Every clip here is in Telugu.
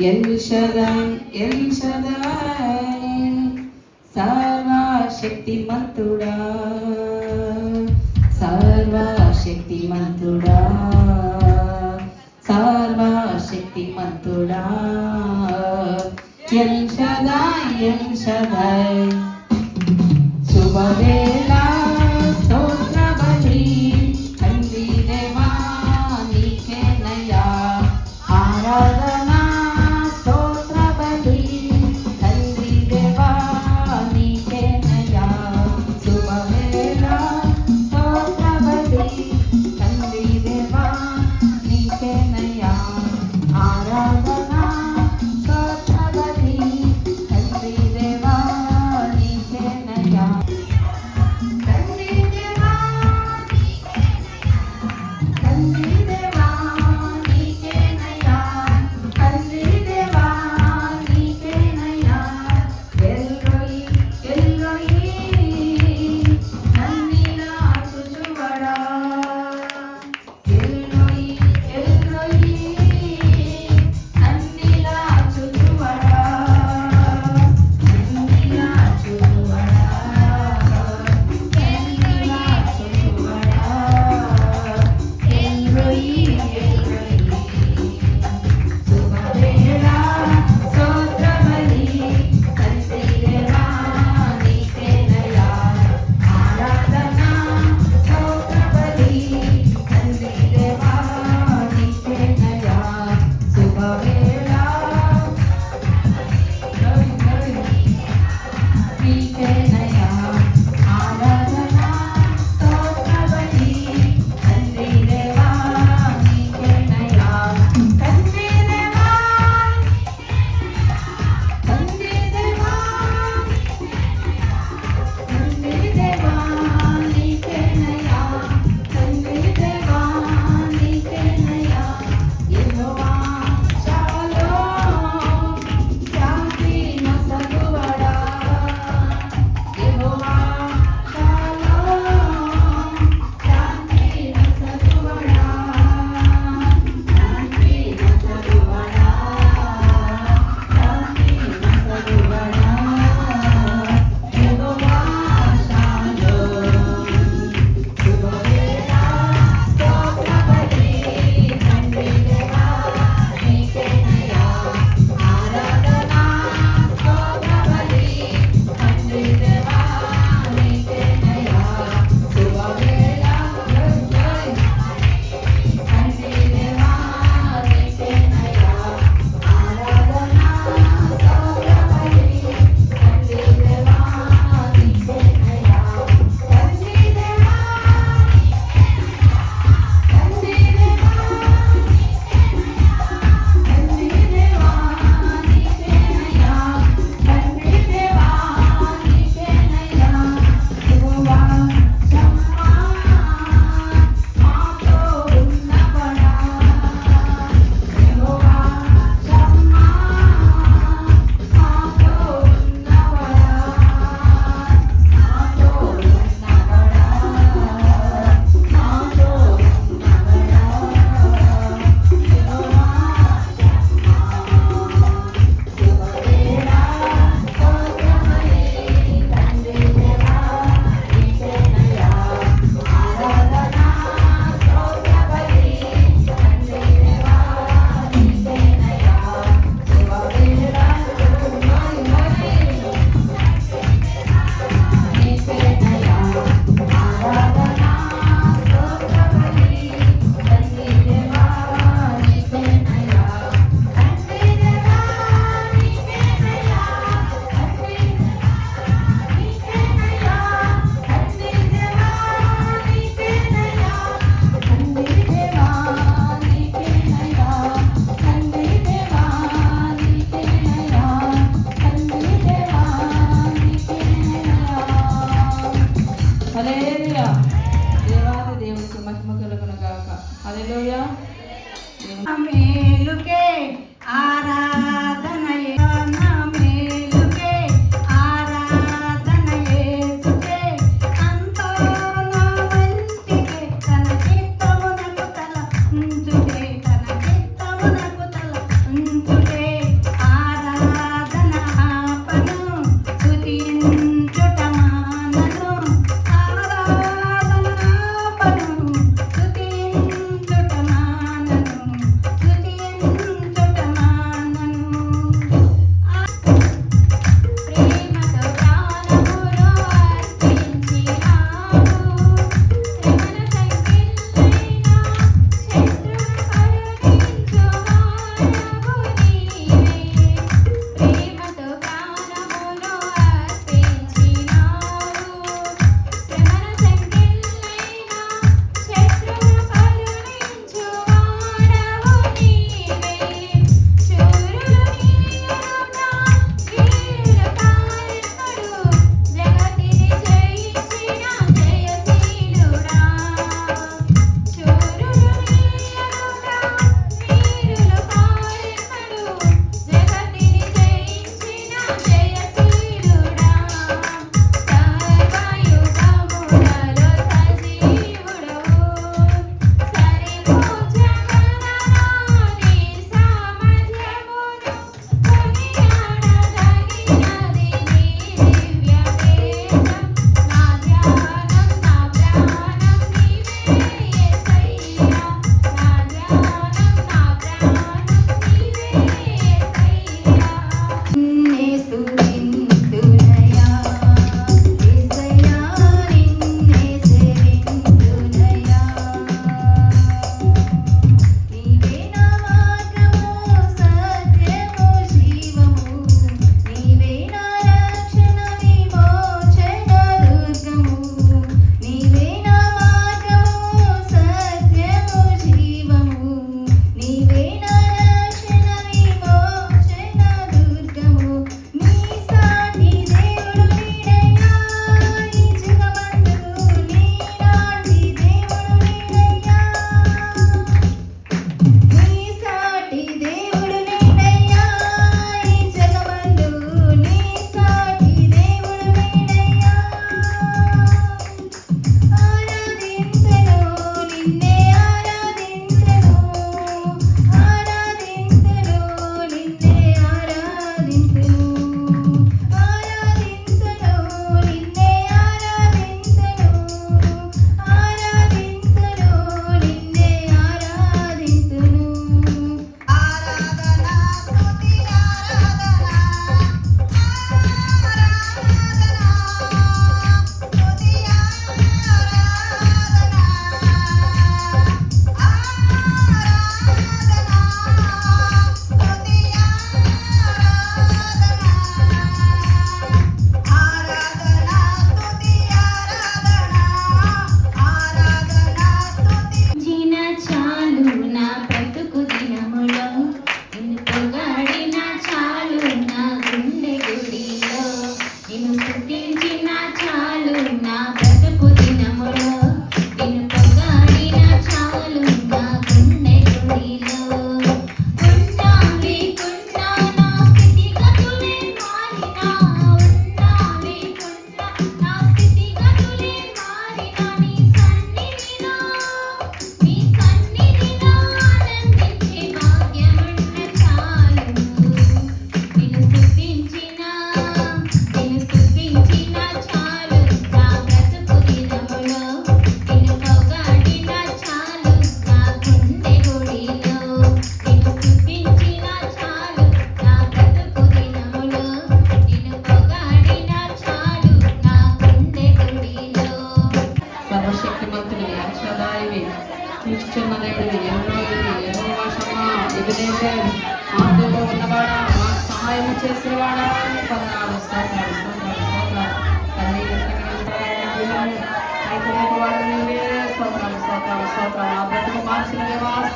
ఎల్ షదై ఎల్ షదై సర్వశక్తిమంతుడా సర్వశక్తిమంతుడా సర్వశక్తిమంతుడా ఎల్ షదై ఎల్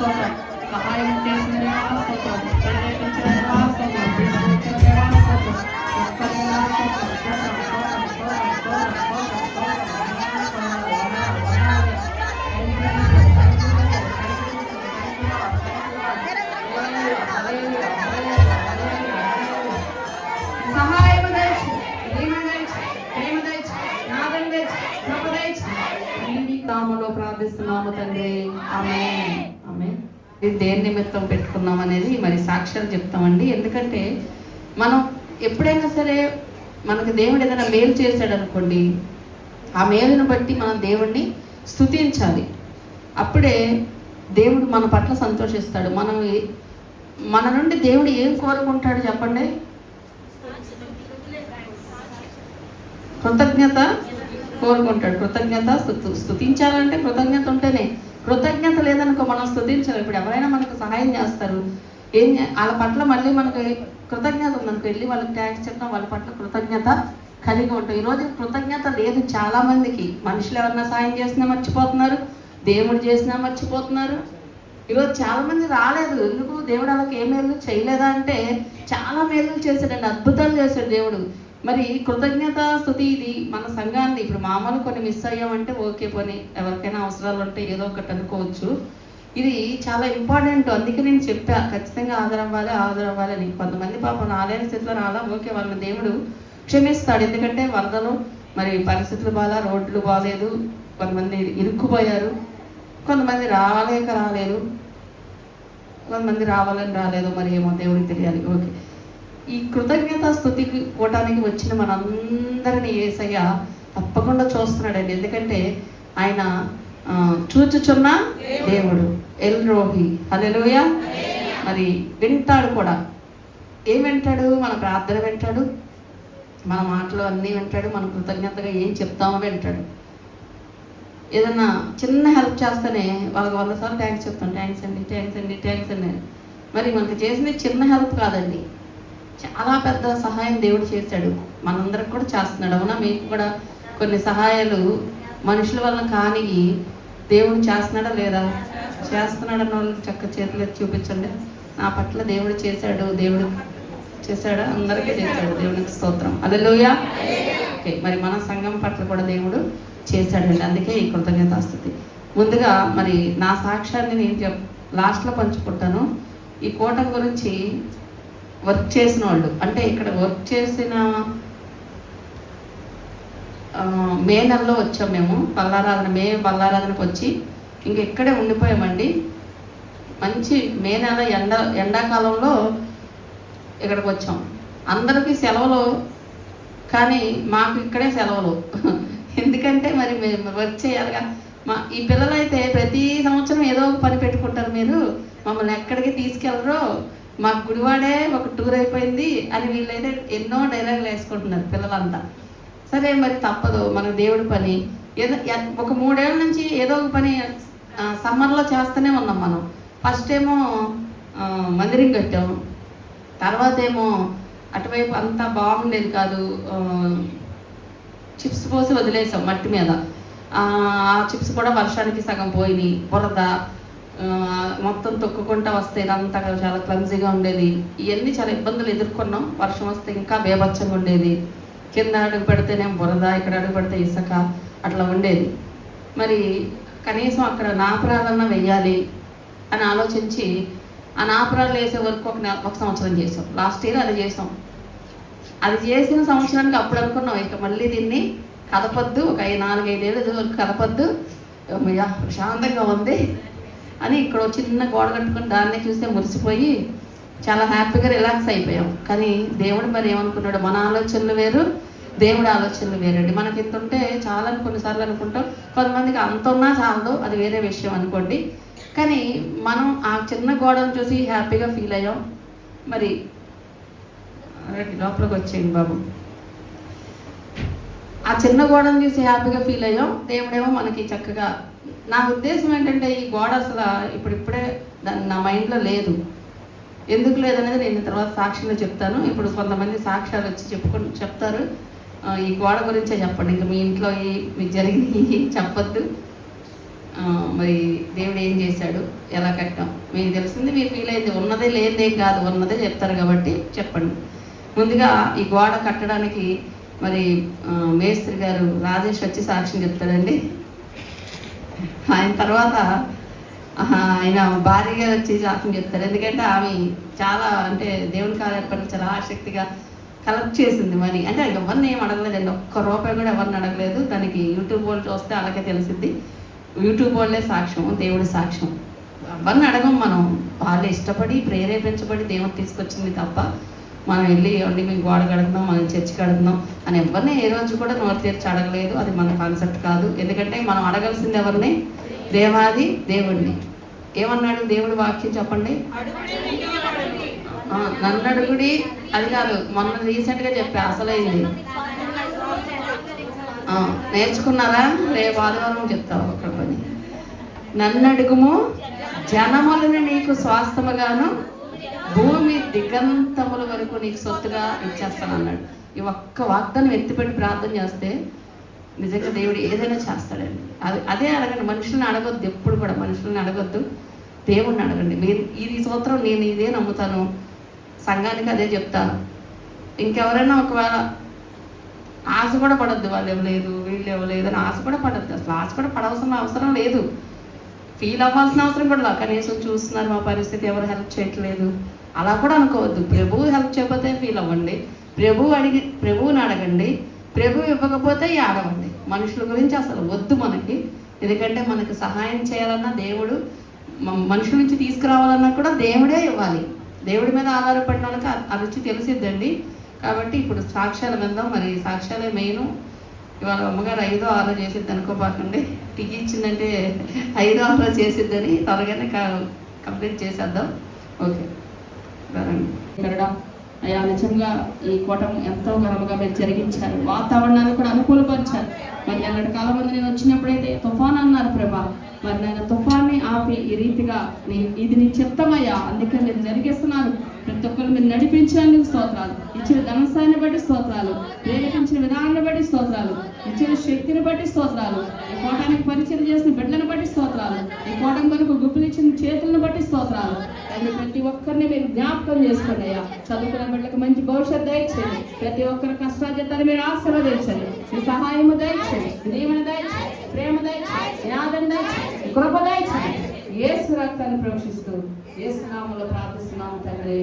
స్తోత్రం సహాయం చేసిన దేవా స్తోత్రం ప్రేరేపించిన దేవా స్తోత్రం తీసుకొచ్చిన దేవా స్తోత్రం స్తోత్రం దేని నిమిత్తం పెట్టుకున్నాం అనేది మరి సాక్ష్యాలు చెప్తామండి. ఎందుకంటే మనం ఎప్పుడైనా సరే మనకు దేవుడు ఏదైనా మేలు చేశాడు అనుకోండి ఆ మేలును బట్టి మనం దేవుణ్ణి స్తుతించాలి. అప్పుడే దేవుడు మన పట్ల సంతోషిస్తాడు. మనం మన నుండి దేవుడు ఏం కోరుకుంటాడు చెప్పండి? కృతజ్ఞత కోరుకుంటాడు. కృతజ్ఞత స్తుతు స్తుతించాలంటే కృతజ్ఞత ఉంటేనే కృతజ్ఞత లేదనుకో మనం స్థుతించరు. ఇప్పుడు ఎవరైనా మనకు సహాయం చేస్తారు. ఏం వాళ్ళ పట్ల మళ్ళీ మనకు కృతజ్ఞత ఉందనుకో వెళ్ళి వాళ్ళకి ట్యాక్స్ చెప్తాం వాళ్ళ పట్ల కృతజ్ఞత కలిగి ఉంటాం. ఈరోజు కృతజ్ఞత లేదు చాలా మందికి మనుషులు ఎవరన్నా సాయం చేసినా మర్చిపోతున్నారు. దేవుడు చేసినా మర్చిపోతున్నారు. ఈరోజు చాలా మంది రాలేదు. ఎందుకు? దేవుడు వాళ్ళకి ఏ మేలు చేయలేదా అంటే చాలా మేలు చేశాడండి. అద్భుతాలు చేశాడు దేవుడు. మరి కృతజ్ఞత స్థుతి ఇది మన సంఘాన్ని ఇప్పుడు మామూలు కొన్ని మిస్ అయ్యామంటే ఓకే పోనీ ఎవరికైనా అవసరాలు ఉంటే ఏదో ఒకటి అనుకోవచ్చు. ఇది చాలా ఇంపార్టెంట్ అందుకే నేను చెప్పా ఖచ్చితంగా ఆదరవ్వాలి ఆదరవ్వాలని అని. కొంతమంది పాపం రాలేని స్థితిలో రాలా ఓకే వాళ్ళని దేవుడు క్షమిస్తాడు. ఎందుకంటే వరదలు మరి పరిస్థితులు బాగా రోడ్లు బాగాలేదు కొంతమంది ఇరుక్కుపోయారు కొంతమంది రాలేక రాలేదు కొంతమంది రావాలని రాలేదు మరి ఏమో దేవుడికి తెలియాలి. ఓకే. ఈ కృతజ్ఞత స్థుతికి కూటానికి వచ్చిన మనందరినీ ఏసయ్య తప్పకుండా చూస్తున్నాడండి. ఎందుకంటే ఆయన చూచుచున్న దేవుడు ఎల్ రోహి హల్లెలూయా. మరి వింటాడు కూడా. ఏం వింటాడు? మన ప్రార్థన వింటాడు. మన మాటలు అన్నీ వింటాడు. మన కృతజ్ఞతగా ఏం చెప్తామో వింటాడు. ఏదన్నా చిన్న హెల్ప్ చేస్తేనే వాళ్ళకి వంద సార్లు థ్యాంక్స్ చెప్తాం. థ్యాంక్స్ అండి థ్యాంక్స్ అండి థ్యాంక్స్ అండి మరి మనకి చేసింది చిన్న హెల్ప్ కాదండి. చాలా పెద్ద సహాయం దేవుడు చేశాడు. మనందరికి కూడా చేస్తున్నాడు. అవునా? మీకు కూడా కొన్ని సహాయాలు మనుషుల వల్ల కాని దేవుడు చేస్తున్నాడా లేదా? చేస్తున్నాడు అన్న వాళ్ళు చక్క చేతులు చూపించండి. నా పట్ల దేవుడు చేశాడు. దేవుడు చేశాడా? అందరికీ చేశాడు. దేవునికి స్తోత్రం. అదెలోయ ఓకే మరి మన సంఘం పట్ల కూడా దేవుడు చేశాడండి. అందుకే ఈ కృతజ్ఞతాస్థుతి. ముందుగా మరి నా సాక్ష్యాన్ని నేను చెప్ లాస్ట్లో పంచుకుంటాను. ఈ కోట గురించి వర్క్ చేసిన వాళ్ళు అంటే ఇక్కడ వర్క్ చేసిన మే నెలలో వచ్చాం మేము. పల్లారాధన మే పల్లారాధనకు వచ్చి ఇంక ఇక్కడే ఉండిపోయామండి. మంచి మే నెల ఎండ ఎండాకాలంలో ఇక్కడికి వచ్చాం. అందరికీ సెలవులు కానీ మాకు ఇక్కడే సెలవులు. ఎందుకంటే మరి మేము వర్క్ చేయాలిగా. మా ఈ పిల్లలైతే ప్రతి సంవత్సరం ఏదో ఒక పని పెట్టుకుంటారు మీరు. మమ్మల్ని ఎక్కడికి తీసుకెళ్ళరో మాకు గుడివాడే ఒక టూర్ అయిపోయింది అని వీళ్ళైతే ఎన్నో డైలాగులు వేసుకుంటున్నారు పిల్లలంతా. సరే మరి తప్పదు మన దేవుడి పని. ఏదో ఒక మూడేళ్ళ నుంచి ఏదో ఒక పని సమ్మర్లో చేస్తూనే ఉన్నాం మనం. ఫస్ట్ ఏమో మందిరం కట్టాం. తర్వాత ఏమో అటువైపు అంతా బాగుండేది కాదు చిప్స్ పోసి వదిలేసాం మట్టి మీద. ఆ చిప్స్ కూడా వర్షానికి సగం పోయినాయి బురద మొత్తం తొక్కుకుంటా వస్తే ఇదంతా చాలా క్లంజీగా ఉండేది. ఇవన్నీ చాలా ఇబ్బందులు ఎదుర్కొన్నాం. వర్షం వస్తే ఇంకా బేభత్సంగా ఉండేది. కింద అడుగు పెడితేనే బురద ఇక్కడ అడుగు పెడితే ఇసుక అట్లా ఉండేది. మరి కనీసం అక్కడ నాపురాలన్న వెయ్యాలి అని ఆలోచించి ఆ నాపురాలు వేసే వరకు ఒక నెల ఒక సంవత్సరం చేసాం. లాస్ట్ ఇయర్ అది చేసాం. అది చేసిన సంవత్సరానికి అప్పుడు అనుకున్నాం ఇక మళ్ళీ దీన్ని కదపొద్దు ఒక ఐదు నాలుగైదేళ్ళు వరకు కదపద్దు ప్రశాంతంగా ఉంది. అని ఇక్కడ వచ్చి చిన్న గోడ కట్టుకుని దాన్ని చూస్తే మురిసిపోయి చాలా హ్యాపీగా రిలాక్స్ అయిపోయాం. కానీ దేవుడు మరి ఏమనుకున్నాడు? మన ఆలోచనలు వేరు దేవుడి ఆలోచనలు వేరండి. మనకి ఇంత ఉంటే చాలని కొన్నిసార్లు అనుకుంటాం. కొంతమందికి అంత ఉన్నా చాలదు. అది వేరే విషయం అనుకోండి. కానీ మనం ఆ చిన్న గోడను చూసి హ్యాపీగా ఫీల్ అయ్యాం. మరి లోపలికి వచ్చేయండి బాబు. ఆ చిన్న గోడను చూసి హ్యాపీగా ఫీల్ అయ్యాం. దేవుడేమో మనకి చక్కగా నా ఉద్దేశం ఏంటంటే ఈ గోడ అసలు ఇప్పుడిప్పుడే దాన్ని నా మైండ్లో లేదు. ఎందుకు లేదనేది నేను తర్వాత సాక్షిలో చెప్తాను. ఇప్పుడు కొంతమంది సాక్ష్యాలు వచ్చి చెప్పుకు చెప్తారు. ఈ గోడ గురించే చెప్పండి. ఇంకా మీ ఇంట్లో ఈ మీకు జరిగినవి చెప్పొద్దు. మరి దేవుడు ఏం చేశాడు? ఎలా కట్టాం? మీకు తెలిసింది మీకు ఫీల్ అయింది ఉన్నదే లేనిదేం కాదు. ఉన్నదే చెప్తారు కాబట్టి చెప్పండి. ముందుగా ఈ గోడ కట్టడానికి మరి మేస్త్రి గారు రాజేష్ వచ్చి సాక్ష్యం చెప్తాడండి ఆయన తర్వాత ఆహా, ఆయన భార్య గారు వచ్చి సాక్ష్యం చెప్తారు. ఎందుకంటే ఆమె చాలా అంటే దేవుని కార్యక్రమాలు చాలా ఆసక్తిగా కలెక్ట్ చేసింది మనీ. అంటే ఎవరిని ఏం అడగలేదండి. ఒక్క రూపాయి కూడా ఎవరిని అడగలేదు. దానికి యూట్యూబ్ వాళ్ళు చూస్తే అలాగే తెలిసింది యూట్యూబ్ వాళ్ళే సాక్ష్యం దేవుడి సాక్ష్యం ఎవరిని అడగం మనం? వాళ్ళు ఇష్టపడి ప్రేరేపించబడి దేవుడు తీసుకొచ్చింది తప్ప మనం వెళ్ళి ఉండి మేము గోడ కడుతున్నాం మనం చర్చి కడుతున్నాం అని ఎవరిని ఏ రోజు కూడా నోరు తీర్చి అడగలేదు. అది మన కాన్సెప్ట్ కాదు. ఎందుకంటే మనం అడగాల్సింది ఎవరిని? దేవాది దేవుడిని ఏమన్నాడు దేవుడి వాక్యం చెప్పండి? నన్ను అడుగుడి. అది కాదు మొన్న రీసెంట్గా చెప్పా అసలైంది. నేర్చుకున్నారా? రేపు ఆదివారం చెప్తావు ఒక పని. నన్ను అడుగుము జనములను నీకు స్వాస్థముగాను భూమి దిగంతముల వరకు నీకు సొత్తుగా ఇచ్చేస్తాను అన్నాడు ఈ ఒక్క వాగ్దానం ఎత్తిపెట్టి ప్రార్థన చేస్తే నిజంగా దేవుడు ఏదైనా చేస్తాడండి. అది అదే అడగండి మనుషుల్ని అడగొద్దు ఎప్పుడు కూడా మనుషుల్ని అడగొద్దు. దేవుణ్ణి అడగండి. మీరు ఈ సూత్రం నేను ఇదే నమ్ముతాను. సంఘానికి అదే చెప్తాను ఇంకెవరైనా ఒకవేళ ఆశ కూడా పడద్దు వాళ్ళు ఇవ్వలేదు వీళ్ళు ఇవ్వలేదు అని ఆశ కూడా పడద్దు అసలు ఆశ కూడా పడవలసిన అవసరం లేదు. ఫీల్ అవ్వాల్సిన అవసరం కూడా లేదు. కనీసం చూస్తున్నారు మా పరిస్థితి ఎవరు హెల్ప్ చేయట్లేదు. అలా కూడా అనుకోవద్దు. ప్రభువు హెల్ప్ చేయకపోతే ఫీల్ అవ్వండి. ప్రభువు అడిగి ప్రభువుని అడగండి. ప్రభు ఇవ్వకపోతే ఆడవండి మనుషుల గురించి అసలు వద్దు మనకి. ఎందుకంటే మనకి సహాయం చేయాలన్నా దేవుడు మనుషుల నుంచి తీసుకురావాలన్నా కూడా దేవుడే ఇవ్వాలి. దేవుడి మీద ఆధారపడిన వాళ్ళకి ఆ- ఆ రుచి తెలిసిద్దండి. కాబట్టి ఇప్పుడు సాక్ష్యాలు విందాం మరి సాక్ష్యాలే మెయిన్ ఇవాళ అమ్మగారు ఐదో ఆరో చేసిద్ది అనుకోపాకండి. టీ ఇచ్చిందంటే ఐదో ఆరో చేసిద్దని త్వరగానే క- కంప్లీట్ చేసేద్దాం. ఓకే. రండి. అయ్యా నిజంగా ఈ కోటం ఎంతో ఘనంగా మీరు జరిగించారు. వాతావరణాన్ని కూడా అనుకూలపరిచారు. మరి నిన్నటి కాలం మంది నేను వచ్చినప్పుడైతే తుఫాన్ అన్నారు ప్రభా. మరి నేను తుఫాన్ని ఆపి ఈ రీతిగా నీ ఇది నీ చిత్తమయ్యా. అందుకని నేను జరిగిస్తున్నాను. ప్రతి ఒక్కరు మీరు నడిపించాలని స్తోత్రాలు. ఇచ్చిన ధనసాన్ని బట్టి స్తోత్రాలు ప్రేరేపించిన విధానాన్ని బట్టి స్తోత్రాలు ఇచ్చిన శక్తిని బట్టి స్తోత్రాలు ఈ కోటానికి పరిచయం చేసిన బిడ్డలను బట్టి స్తోత్రాలు ఈ కోటం కొరకు గుప్పులు ఇచ్చిన చేతులను బట్టి స్తోత్రాలు. తండ్రి ప్రతి ఒక్కరిని మీరు జ్ఞాపకం చేసుకోండి అయ్యా. చదువుకున్న బిడ్డలకు మంచి భవిష్యత్తు దయచేయండి. ప్రతి ఒక్కరి కష్టాజీతాన్ని మీరు ఆశీర్వదించండి మీ సహాయము దయచేయండి. దీవెన దయచేయండి. ప్రేమ దయచేయండి. జ్ఞానం దయచేయండి. కృప దయచేయండి. ఏసు రక్తాన్ని ప్రవేశిస్తూ యేసు ప్రార్థిస్తున్నాము తండ్రి.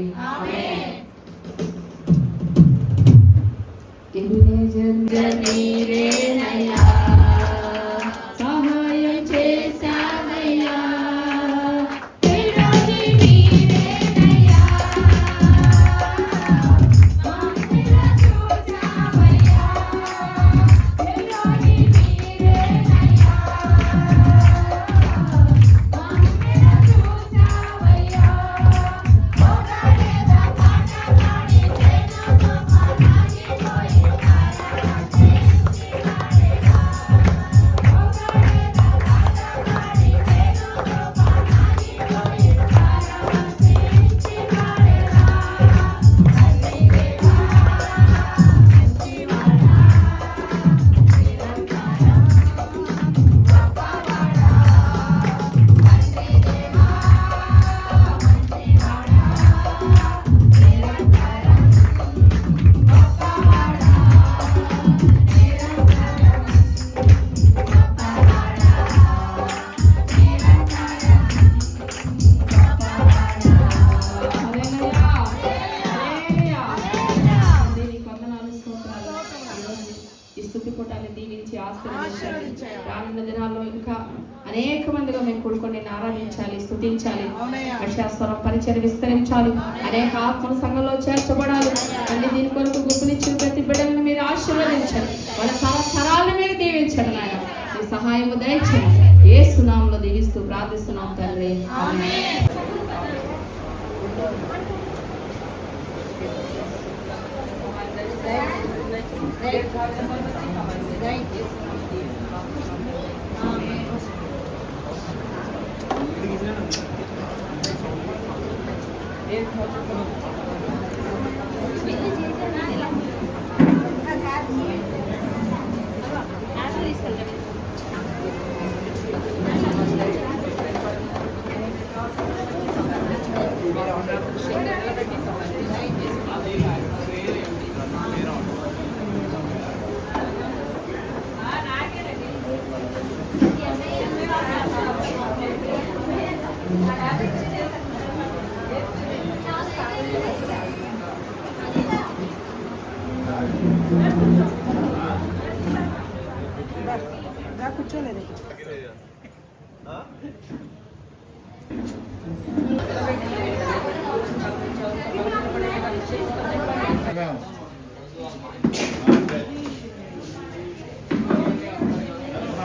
ಎನ್ನೆ ಜಂಗ ನೀರೇ ನಯಾ సహాయము దయచేయండి ఏ సునామంలో దీవిస్తూ ప్రార్థిస్తున్నాం తండ్రి ఆమేన్. కూర్చోలేదు